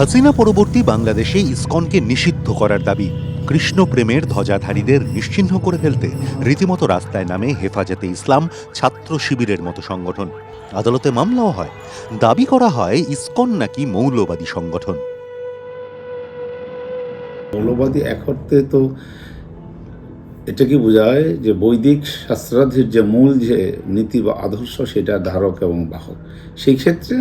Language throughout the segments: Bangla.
হাসিনা পরবর্তী বাংলাদেশে ইসকনকে নিষিদ্ধ করার দাবি। কৃষ্ণ প্রেমের ধ্বজাধারীদের নিশ্চিহ্ন করে ফেলতে রীতিমতো রাস্তায় নামে হেফাজতে ইসলাম ছাত্র শিবিরের মতো সংগঠন। আদালতে মামলাও হয়। দাবি করা হয় ইসকন নাকি মৌলবাদী সংগঠন। মৌলবাদী এক অর্থে তো এটা কি বোঝায় যে বৈদিক শাস্ত্রাধির যে মূল যে নীতি বা আদর্শ সেটা ধারক এবং বাহক। সেই ক্ষেত্রে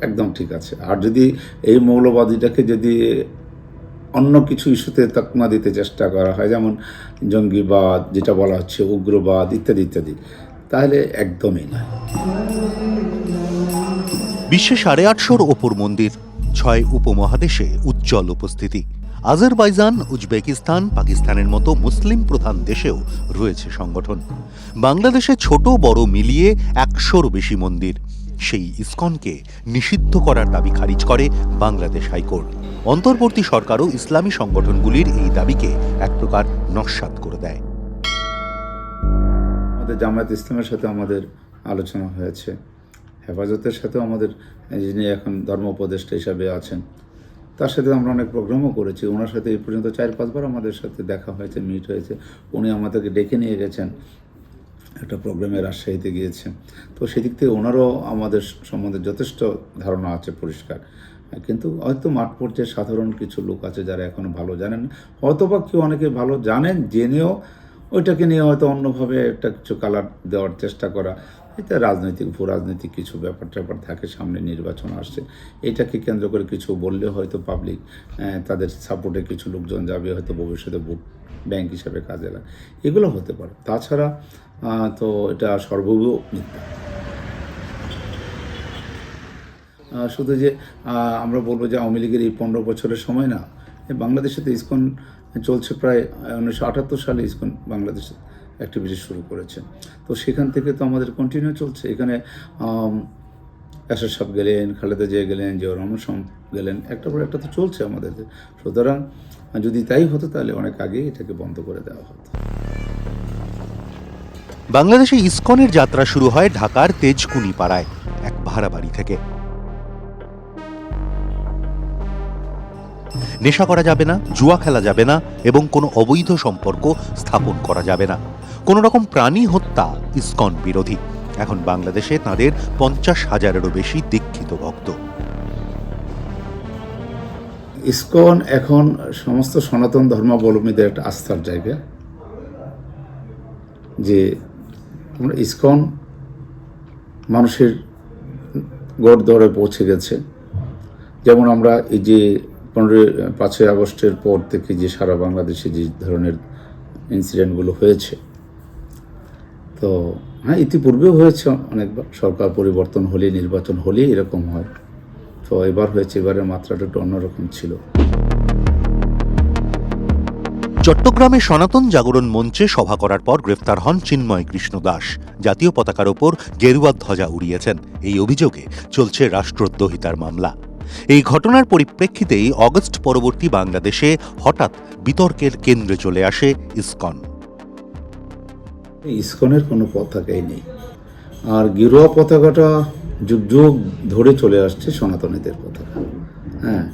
একদম ঠিক আছে। আর যদি এই মৌলবাদীটাকে যদি অন্য কিছু ইস্যুতে তকমা দিতে চেষ্টা করা হয়, যেমন জঙ্গিবাদ, যেটা বলা হচ্ছে উগ্রবাদ ইত্যাদি ইত্যাদি, তাহলে একদমই নয় বিশ্বে সাড়ে আটশোর ওপর মন্দির, ছয় উপমহাদেশে উজ্জ্বল উপস্থিতি। আজারবাইজান, উজবেকিস্তান, পাকিস্তানের মতো মুসলিম প্রধান দেশেও রয়েছে সংগঠন। বাংলাদেশে ছোট বড় মিলিয়ে একশোর বেশি মন্দির। সেই ইসকনকে নিষিদ্ধ করার দাবি খারিজ করে বাংলাদেশ হাইকোর্ট। অন্তর্বর্তী সরকারও ইসলামী সংগঠনগুলির এই দাবিকে এক প্রকার নস্যাৎ করে দেয়। আমাদের জামায়াত ইসলামের সাথে আমাদের আলোচনা হয়েছে। হেফাজতের সাথেও আমাদের যিনি এখন ধর্ম উপদেষ্টা হিসাবে আছেন, তার সাথে আমরা অনেক প্রোগ্রামও করেছি। ওনার সাথে এই পর্যন্ত চার পাঁচবার আমাদের সাথে দেখা হয়েছে মিট হয়েছে। উনি আমাদেরকে ডেকে নিয়ে গেছেন। একটা প্রোগ্রামে রাজশাহীতে গিয়েছেন তো সেদিক থেকে ওনারও আমাদের সম্বন্ধে যথেষ্ট ধারণা আছে পরিষ্কার। কিন্তু হয়তো মাঠ পর্যায়ে সাধারণ কিছু লোক আছে যারা এখনও ভালো জানেন। হয়তো বা কেউ অনেকে ভালো জানেন, জেনেও ওইটাকে নিয়ে হয়তো অন্যভাবে একটা কিছু কালার দেওয়ার চেষ্টা করা। এটা রাজনৈতিক ভূ রাজনৈতিক কিছু ব্যাপার ট্যাপার থাকে, সামনে নির্বাচন আসছে। এটাকে কেন্দ্র করে কিছু বললে হয়তো পাবলিক তাদের সাপোর্টে কিছু লোকজন যাবে, হয়তো ভবিষ্যতে ভোট ব্যাংক হিসাবে কাজে লাগে, এগুলো হতে পারে। তাছাড়া তো এটা সর্বভূ মিথ্যা। শুধু যে আমরা বলব যে আওয়ামী লীগের এই পনেরো বছরের সময় না বাংলাদেশে তো ইসকন চলছে প্রায় উনিশশো আটাত্তর সালে ইসকন বাংলাদেশে অ্যাক্টিভিটি শুরু করেছে। তো সেখান থেকে তো আমাদের কন্টিনিউ চলছে। এখানে এসএস সাহেব গেলেন, খালেদা জিয়া গেলেন জিয়াউর রহমান সাহেব গেলেন, একটা পর একটা তো চলছে আমাদের। সুতরাং যদি তাই হতো তাহলে অনেক আগে এটাকে বন্ধ করে দেওয়া হতো। বাংলাদেশে ইসকনের যাত্রা শুরু হয় ঢাকার তেজকুনি পাড়ায় এক ভাড়া বাড়ি থেকে। নেশা করা যাবে না, জুয়া খেলা যাবে না এবং কোনো অবৈধ সম্পর্ক স্থাপন করা যাবে না। কোনো রকম প্রাণী হত্যা ইসকন বিরোধী। এখন বাংলাদেশে তাদের পঞ্চাশ হাজারেরও বেশি দীক্ষিত ভক্ত। ইসকন এখন সমস্ত সনাতন ধর্মাবলম্বীদের একটা আস্থার জায়গা। যে আমরা ইসকন মানুষের গড় দরে পৌঁছে গেছে। যেমন আমরা এই যে পনেরোই, পাঁচই আগস্টের পর থেকে যে সারা বাংলাদেশে যে ধরনের ইনসিডেন্টগুলো হয়েছে। তো হ্যাঁ ইতিপূর্বেও হয়েছে অনেকবার। সরকার পরিবর্তন হলে নির্বাচন হলে এরকম হয়। তো এবার হয়েছে, এবারের মাত্রাটা একটু অন্যরকম ছিল। চট্টগ্রামে সনাতন জাগরণ মঞ্চে সভা করার পর গ্রেফতার হন চিন্ময় কৃষ্ণ দাস। জাতীয় পতাকার ওপর গেরুয়া ধ্বজা উড়িয়েছেন। এই অভিযোগে চলছে রাষ্ট্রদ্রোহিতার মামলা। এই ঘটনার পরিপ্রেক্ষিতেই অগস্ট পরবর্তী বাংলাদেশে হঠাৎ বিতর্কের কেন্দ্রে চলে আসে ইসকন। ইসকনের কোনো পতাকাই নেই। আর গেরুয়া পতাকাটা যুগ যুগ ধরে চলে আসছে সনাতনীদের পতাকা। হ্যাঁ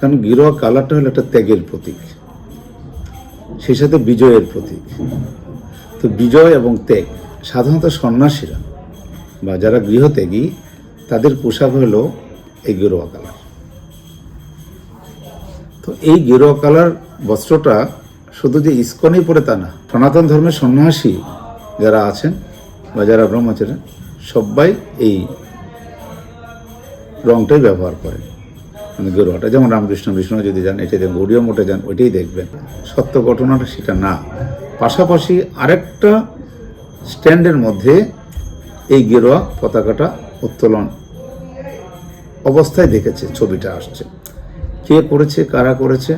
কারণ গেরুয়া কালারটা হলো একটা ত্যাগের প্রতীক। সেই সাথে বিজয়ের প্রতীক। তো বিজয় এবং ত্যাগ, সাধারণত সন্ন্যাসীরা বা যারা গৃহত্যাগী, তাদের পোশাক হলো এই গেরুয়া কালার। তো এই গেরুয়া কালার বস্ত্রটা শুধু যে ইস্কনেই পড়ে তা না, সনাতন ধর্মের সন্ন্যাসী যারা আছেন বা যারা ব্রহ্মচারী, সবাই এই রংটাই ব্যবহার করে মানে গেরুয়াটা যেমন রামকৃষ্ণ, বিষ্ণু যদি যান, এটাই দেখবেন গৌরীয় মোটে যান, ওইটাই দেখবেন। সত্য ঘটনাটা সেটা না। পাশাপাশি আরেকটা স্ট্যান্ডের মধ্যে এই গেরুয়া পতাকাটা উত্তোলন অবস্থায় দেখেছে, ছবিটা আসছে। কে করেছে, কারা করেছে,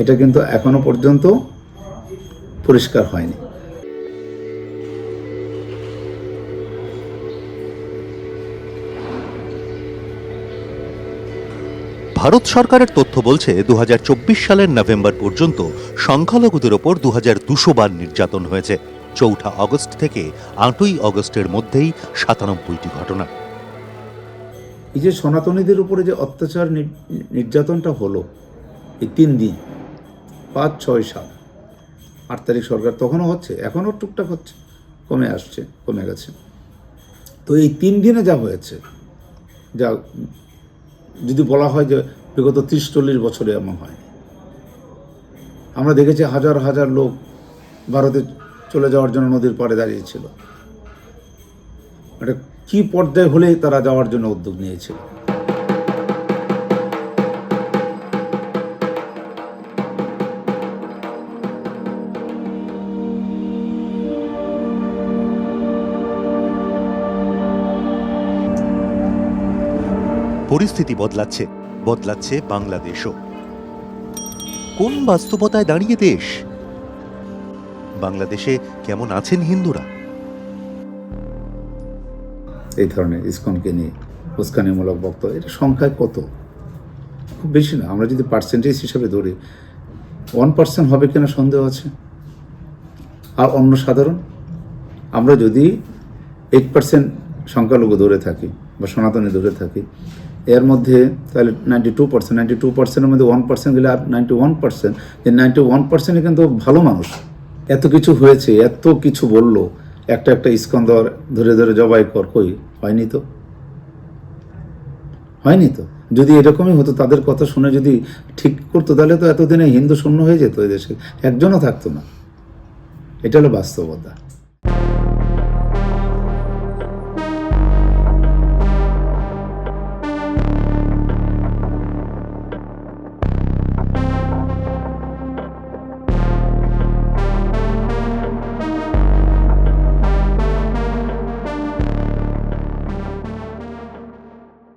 এটা কিন্তু এখনও পর্যন্ত পরিষ্কার হয়নি। ভারত সরকারের তথ্য বলছে দু হাজার চব্বিশ সালের নভেম্বর পর্যন্ত সংখ্যালঘুদের ওপর দু হাজার বার নির্যাতন হয়েছে। চৌঠা আগস্ট থেকে আটই আগস্টের মধ্যেই সাতানব্বইটি ঘটনা। এই যে সনাতনীদের উপরে যে অত্যাচার নির্যাতনটা হলো, এই তিন দিন, পাঁচ, ছয়, সাত, আট তারিখ সরকার তখনও হচ্ছে, এখনও টুকটাক হচ্ছে, কমে আসছে, কমে গেছে। তো এই তিন দিনে যা হয়েছে, যা যদি বলা হয় যে বিগত ত্রিশ চল্লিশ বছরে এমন হয়। আমরা দেখেছি হাজার হাজার লোক ভারতে চলে যাওয়ার জন্য নদীর পাড়ে দাঁড়িয়েছিল। একটা কি পর্যায়ে হলে তারা যাওয়ার জন্য উদ্যোগ নিয়েছিল। পরিস্থিতি বদলাচ্ছে বদলাচ্ছে বাংলাদেশও। কোন বাস্তবতায় দাঁড়িয়ে দেশ? বাংলাদেশে কেমন আছেন হিন্দুরা? এই ধরনের ইসকনকে নিয়ে, উস্কানিমূলক বক্তব্য এটা সংখ্যায় কত? খুব বেশি না, আমরা যদি পার্সেন্টেজ হিসাবে ধরি ওয়ান পার্সেন্ট হবে কিনা সন্দেহ আছে? আর অন্য সাধারণ, আমরা যদি এইট পার্সেন্ট সংখ্যালঘু ধরে থাকি, বা সনাতনে ধরে থাকি এর মধ্যে তাহলে ninety two percent ninety two পার্সেন্টের মধ্যে ওয়ান পার্সেন্ট গেলে নাইনটি ওয়ান পার্সেন্ট যে নাইনটি ওয়ান পার্সেন্টে কিন্তু ভালো মানুষ। এত কিছু হয়েছে, এত কিছু বলল, একটা একটা ইস্কন দেওয়ার ধরে ধরে জবাই কর, কই? হয়নি তো? হয়নি তো? যদি এরকমই হতো, তাদের কথা শুনে যদি ঠিক করতো, তাহলে তো এতদিনে হিন্দু শূন্য হয়ে যেত এই দেশে একজনও থাকতো না। এটা হলো বাস্তবতা।